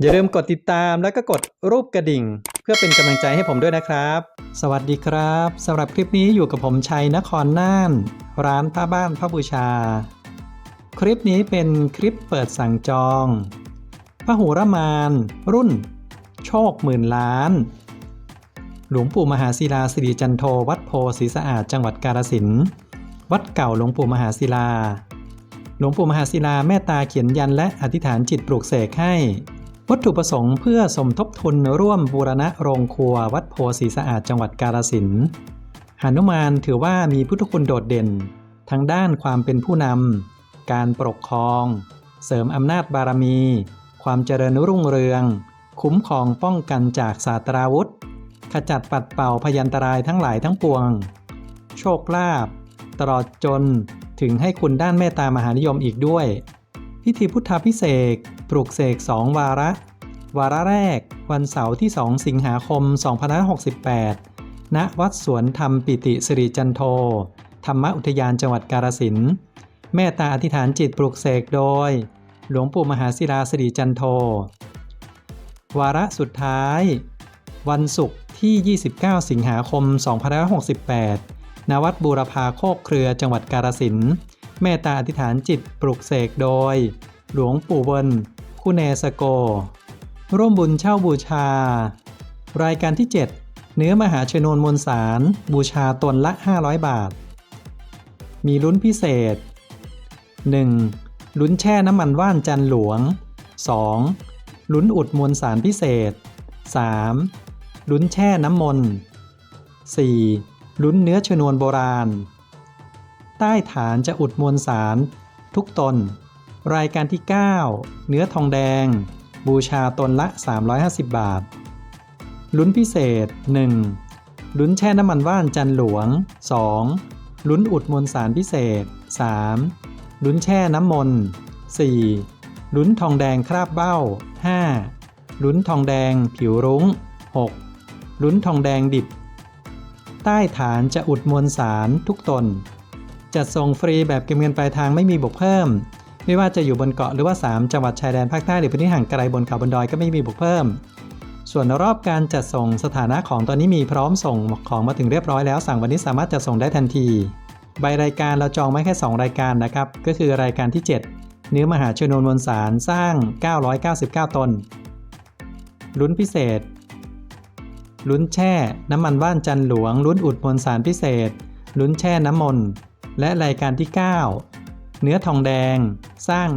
อย่าลืมกดติดตามแล้วก็กดรูปกระดิ่ง เพื่อเป็นกำลังใจให้ผมด้วยนะครับ สวัสดีครับสำหรับคลิปนี้อยู่กับผมชัยนครน่าน ร้านผ้าบ้านพระบูชา คลิปนี้เป็นคลิปเปิดสั่งจองพระหูรมาน รุ่น โชคหมื่นล้าน หลวงปู่มหาศิลาสิริจันโทวัดโพศรีสะอาดจังหวัดกาฬสินธุ์วัดเก่าหลวงปู่มหาศิลา หลวงปู่มหาศิลาแม่ตาเขียนยันและอธิษฐานจิตปลูกเสกให้ วัตถุประสงค์เพื่อสมทบทุนร่วมบูรณะโรงครัววัดโพศรีสะอาดจังหวัดกาฬสินธุ์หนุมานถือว่ามีพุทธคุณโดดเด่น ทั้งด้านความเป็นผู้นำ การปกครอง เสริมอำนาจบารมี ความเจริญรุ่งเรือง คุ้มครองป้องกันจากศาสตราวุธ ขจัดปัดเป่าพยันตรายทั้งหลายทั้งปวง โชคลาภตลอดจนถึงให้คุณด้านเมตตามหานิยมอีกด้วย พิธีพุทธาพิเศษก ปลุกเสกสองวาระ วาระแรก วันเสาร์ที่ 2 สิงหาคม 2568 ณ วัดสวนธรรมปิติสิริจันโท ธรรมอุทยานจังหวัดกาฬสินธุ์เมตตาอธิษฐานจิตปลุกเสกโดย หลวงปู่มหาศิลาสิริจันโท วาระสุดท้าย วันศุกร์ที่ 29 สิงหาคม 2568 ณ วัดบูรพาโคกเครือจังหวัดกาฬสินธุ์เมตตาอธิษฐานจิตปลุกเสกโดย หลวงปู่เวิน คุเนสโก ร่วมบุญเช่าบูชา รายการที่ 7 เนื้อมหาชนวนมวลสาร บูชาตนละ 500 บาท มีลุ้นพิเศษ 1. ลุ้นแช่น้ำมันว่านจันหลวง 2. ลุ้นอุดมวลสารพิเศษ 3. ลุ้นแช่น้ำมนต์ 4. ลุ้นเนื้อชนวนโบราณ ใต้ฐานจะอุดมวลสารทุกตน รายการที่ 9 เนื้อทองแดง บูชาตนละ 350 บาท ลุ้นพิเศษ 1. ลุ้นแช่น้ำมันว่านจันหลวง 2. ลุ้นอุดมวลสารพิเศษ 3. ลุ้นแช่น้ำมน 4. ลุ้นทองแดงคราบเบ้า 5. ลุ้นทองแดงผิวรุ้ง 6. ลุ้นทองแดงดิบ ใต้ฐานจะอุดมวลสารทุกตน จัดส่งฟรีแบบเก็บเงินปลายทางไม่มีบวกเพิ่ม ไม่ว่าจะอยู่บนเกาะหรือว่า 3 จังหวัดชายแดนภาคใต้หรือพื้นที่ห่างไกลบนเขาบนดอยก็ไม่มีบวกเพิ่ม ส่วนรอบการจัดส่งสถานะของตอนนี้มีพร้อมส่งของมาถึงเรียบร้อยแล้ว สั่งวันนี้สามารถจัดส่งได้ทันที ใบรายการเราจองไว้แค่ 2 รายการนะครับ ก็คือรายการที่ 7 เนื้อมหาชนวนมวลสารสร้าง 999 ตนลุ้นพิเศษ ลุ้นแช่ น้ำมันว่านจันหลวง ลุ้นอุดมวลสารพิเศษ ลุ้นแช่น้ำมนต์และรายการที่ 9 เนื้อทองแดงสร้าง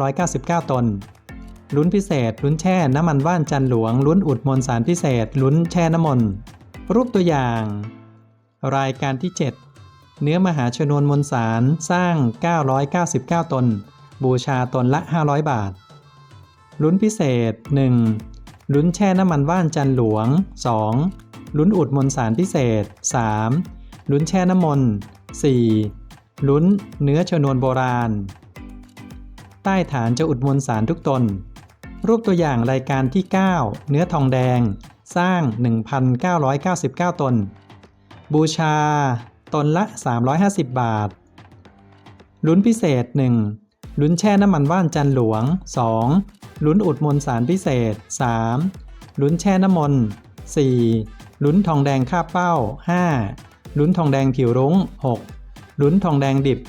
1,999 ตน ลุ้นพิเศษ ลุ้นแช่น้ำมันว่านจันหลวง ลุ้นอุดมวลสารพิเศษ ลุ้นแช่น้ำมน รูปตัวอย่าง รายการที่ 7 เนื้อมหาชนวนมวลสารสร้าง 999 ตน บูชาตนละ 500 บาท ลุ้นพิเศษ 1. ลุ้นแช่น้ำมันว่านจันหลวง 2. ลุ้นอุดมนสารพิเศษ 3. ลุ้นแช่น้ำมน 4. ลุ้นเนื้อชนวนโบราณ ใต้ฐานจะอุดมนสารทุกตน รูปตัวอย่างรายการที่ 9 เนื้อทองแดง สร้าง 1,999 ตน บูชา ตนละ 350 บาท ลุ้นพิเศษ 1. ลุ้นแช่น้ำมันว่านจันหลวง 2. ลุ้นอุดมนสารพิเศษ 3. ลุ้นแช่น้ำมนต์ 4. ลุ้นทองแดงคาเป้า 5. ลุ้นทองแดงผิวรุ้ง 6. ลุ้นทองแดงดิบ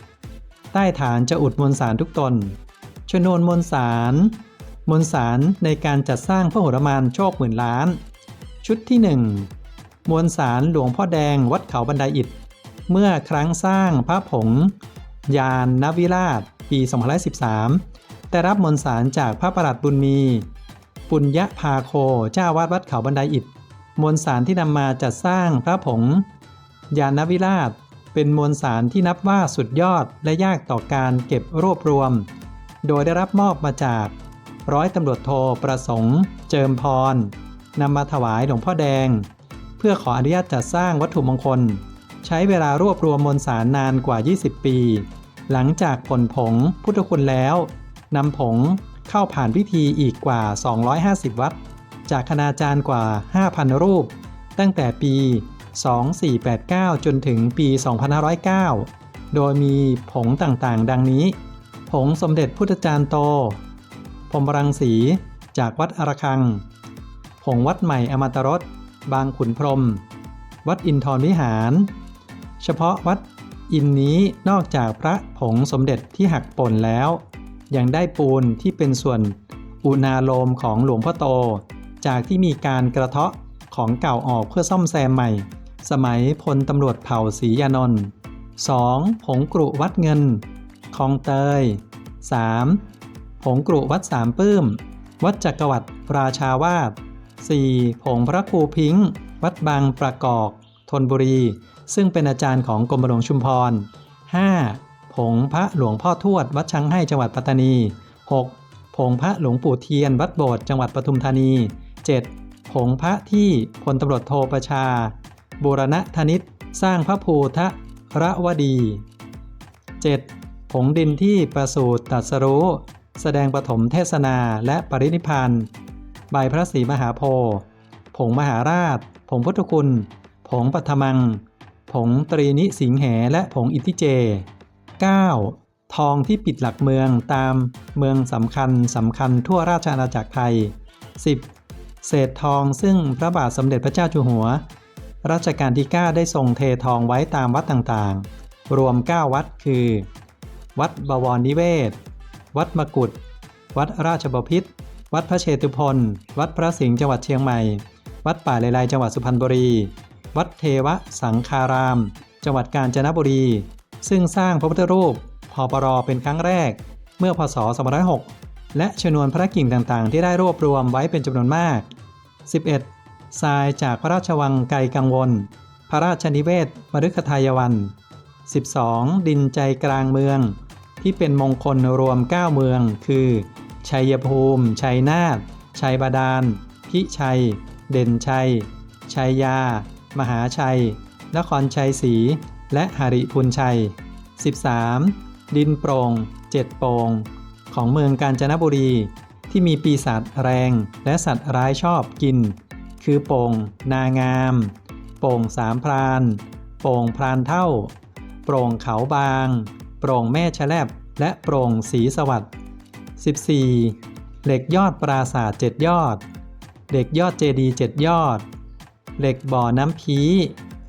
ใต้ฐานจะอุดมวลสารทุกตน ชนวนมวลสาร มวลสารในการจัดสร้างพระหุรมานโชคหมื่นล้าน ชุดที่ 1 มวลสารหลวงพ่อแดงวัดเขาบันไดอิฐ เมื่อครั้งสร้างพระผง ยานนวิราช ปี2013แต่รับมวลสารจากพระประหลัดบุญมี ปุญญพาโคเจ้าวาดวัดเขาบันไดอิฐมวลสารที่นำมาจัดสร้างพระผง ยานนวิราช เป็นมวลสารที่นับว่าสุดยอดและยากต่อการเก็บรวบรวม โดยได้รับมอบมาจาก ร้อยตำรวจโทประสงค์ เจิมพรนำมาถวายหลวงพ่อแดง เพื่อขออนุญาตจัดสร้างวัตถุมงคล ใช้เวลารวบรวมมวลสารนานกว่า 20 ปี หลังจากผลผงพุทธคุณแล้วนำผงเข้าผ่านพิธีอีกกว่า 250 วัด จากคณาจารย์กว่า 5,000 รูป ตั้งแต่ปี 2489 จนถึงปี 2509 โดยมีผงต่างๆ ดังนี้ ผงสมเด็จพุทธจารย์โต พรมรังสี จากวัดอระฆัง ผงวัดใหม่อมตรส บางขุนพรม วัดอินทรวิหาร เฉพาะวัดอินนี้นอกจากพระผงสมเด็จที่หักป่นแล้ว ยังได้ปูนที่เป็นส่วนอุณาโลมของหลวงพ่อโต จากที่มีการกระเทาะของเก่าออกเพื่อซ่อมแซมใหม่ สมัยพลตำรวจเผ่าศรียานนท์ 2. ผงกรุวัดเงิน คลองเตย 3. ผงกรุวัดสามปื้ม วัดจักรวรรดิราชาวาส 4. ผงพระครูพิงค์ วัดบางประกอบธนบุรี ซึ่งเป็นอาจารย์ของกรมหลวงชุมพร 5. ผงพระหลวงพ่อทวด วัดช้างให้จังหวัดปัตตานี 6. ผงพระหลวงปู่เทียน วัดโบสถ์จังหวัดปทุมธานี 7. ผงพระที่พลตำรวจโทประชา บูรณธนิตสร้างพระภูทะระวดี 7. ผงดินที่ประสูติตรัสรู้แสดงปฐมเทศนาและปรินิพพานใบพระศรีมหาโพธิ์ผงมหาราช ผงพุทธคุณ ผงปัทมัง ผงตรีนิสิงแหและผงอิทธิเจ 9. ทองที่ปิดหลักเมืองตามเมืองสำคัญสำคัญทั่วราชอาณาจักรไทย 10. เศษทองซึ่งพระบาทสมเด็จพระเจ้าอยู่หัว รัชกาลที่ 9 ได้ทรงเททองไว้ตามวัดต่างๆ รวม 9 วัดคือ วัดบวรนิเวศ วัดมกุฏ วัดราชบพิตรวัดพระเชตุพนวัดพระสิงห์จังหวัดเชียงใหม่ วัดป่าเลไลจังหวัดสุพรรณบุรี วัดเทวสังคาราม จังหวัดกาญจนบุรี ซึ่งสร้างพระพุทธรูปพปรเป็นครั้งแรก เมื่อพศ 2506 และชนวนพระกิ่งต่างๆ ที่ได้รวบรวมไว้เป็นจำนวนมาก 11. ทรายจากพระราชวังไกลกังวล พระราชนิเวศมฤคทายวัน 12. ดินใจกลางเมือง ที่เป็นมงคลรวม 9 เมือง คือ ชัยภูมิ ชัยนาท ชัยบาดาล พิชัย เด่นชัย ชัยยา มหาชัย นครชัยศรี และหริพุนชัย 13. ดินโปร่งเจ็ดโปร่งของเมืองกาญจนบุรี ที่มีปีศาจแรงและสัตว์ร้ายชอบกิน คือโป่งนางาม โป่งสามพราน โป่งพรานเท่า โปร่งเขาบาง โปร่งแม่ชะแลบ และโปร่งสีสวัสด์ 14. เหล็กยอดปราสาทเจ็ดยอด เหล็กยอดเจดีย์เจ็ดยอด เหล็กบ่อน้ำพี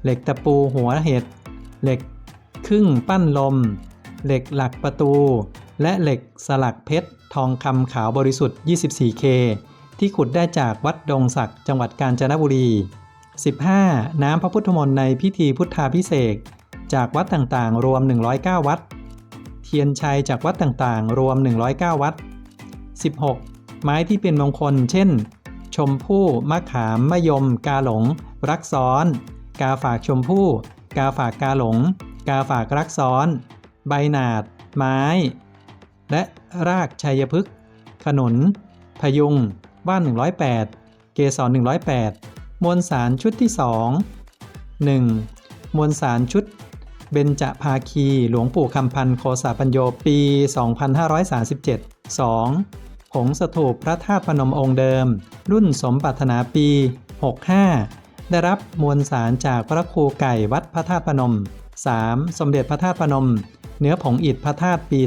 เหล็กตะปูหัวเห็ด เหล็กครึ่งปั้นลม เหล็กหลักประตู และเหล็กสลักเพชรทองคำขาวบริสุทธิ์ 24K ที่ขุดได้จากวัดดงศักดิ์จังหวัดกาญจนบุรี 15. น้ำพระพุทธมนต์ในพิธีพุทธาพิเศษจากวัดต่างๆ รวม 109 วัด เทียนชัยจากวัดต่างๆ รวม 109 วัด 16. ไม้ที่เป็นมงคล เช่น ชมพู่ มะขาม มะยม กาหลง รักซ้อน กาฝากชมพู่ กาฝากกาหลง กาฝากรักซ้อน ใบหนาด ไม้ และรากชัยพฤกษ์ขนุน พยุง ว่าน108 เกสร108 มวลสารชุดที่ 2 1. มวลสารชุดเบญจภาคี หลวงปู่คำพันธ์โคสาปัญโยปี 2537 2. ผงสถูปพระธาตุพนมองค์เดิม รุ่นสมปรารถนาปี 65 ได้รับมวลสารจากพระครูไก่วัดพระธาตุพนม 3. สมเด็จพระธาตุพนม เนื้อผงอิฐพระธาตุปี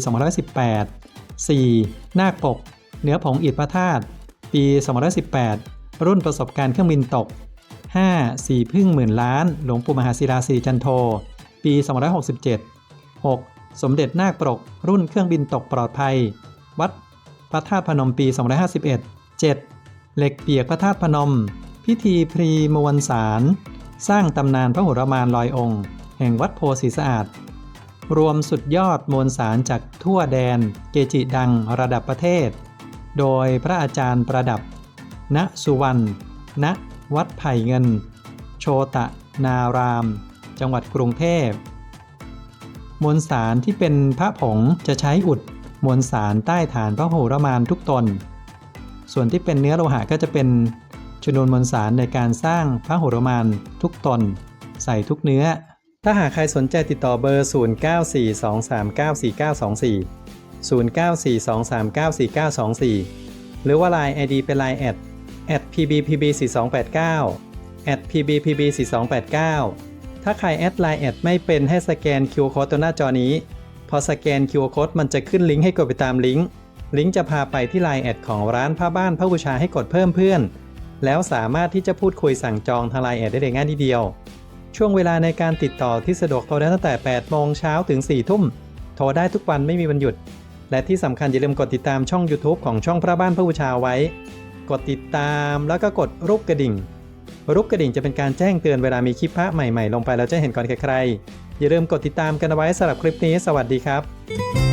2518 4. นาคปก เนื้อผงอิฐพระธาตุ ปี 2518 รุ่นประสบการณ์เครื่องบินตก 5. สี่พึ่งหมื่นล้าน หลวงปู่มหาศิลาสิริจันโท ปี 2567 6. สมเด็จนาคปรก รุ่นเครื่องบินตกปลอดภัย วัดพระธาตุพนมปี 2551 7. เหล็กเปียกพระธาตุพนม พิธีพรีมวลสาร สร้างตำนานพระหุรมานลอยองค์ แห่งวัดโพธิสะอาด รวมสุดยอดมวลสารจากทั่วแดน เกจิดังระดับประเทศ โดยพระอาจารย์ประดับ ณ สุวรรณ ณ วัดไผ่เงิน โชตะ นาราม จังหวัดกรุงเทพ มวลสารที่เป็นพระผงจะใช้อุดมวลสารใต้ฐานพระโหรมานทุกตน ส่วนที่เป็นเนื้อโลหะก็จะเป็นชนวนมวลสารในการสร้างพระโหรมานทุกตน ใส่ทุกเนื้อ ถ้าหากใครสนใจติดต่อเบอร์ 0942394924 0942394924 หรือว่า Line ID เป็น Line แอด at pbpb4289 at pbpb4289 ถ้าใครแอดไลน์แอดไม่เป็นให้สแกน QR Code ตัวหน้าจอนี้ พอสแกน QR Code มันจะขึ้นลิงก์ให้กดไปตามลิงก์ ลิงก์จะพาไปที่ไลน์แอดของร้านผ้าบ้านผ้าบูชาให้กดเพิ่มเพื่อน แล้วสามารถที่จะพูดคุยสั่งจองทางไลน์แอดได้เลยง่ายนิดเดียว ช่วงเวลาในการติดต่อที่สะดวกโทรได้ตั้งแต่ 8 โมงเช้าถึง 4 ทุ่ม โทรได้ทุกวันไม่มีวันหยุด และที่สำคัญอย่าลืมกดติดตามช่อง YouTube ของช่องพระบ้านพระบูชาไว้ กดติดตามแล้วก็กดรูปกระดิ่ง รูปกระดิ่งจะเป็นการแจ้งเตือนเวลามีคลิปพระใหม่ๆ ลงไปแล้วจะเห็นก่อนใครๆอย่าลืมกดติดตามกันเอาไว้สำหรับคลิปนี้ สวัสดีครับ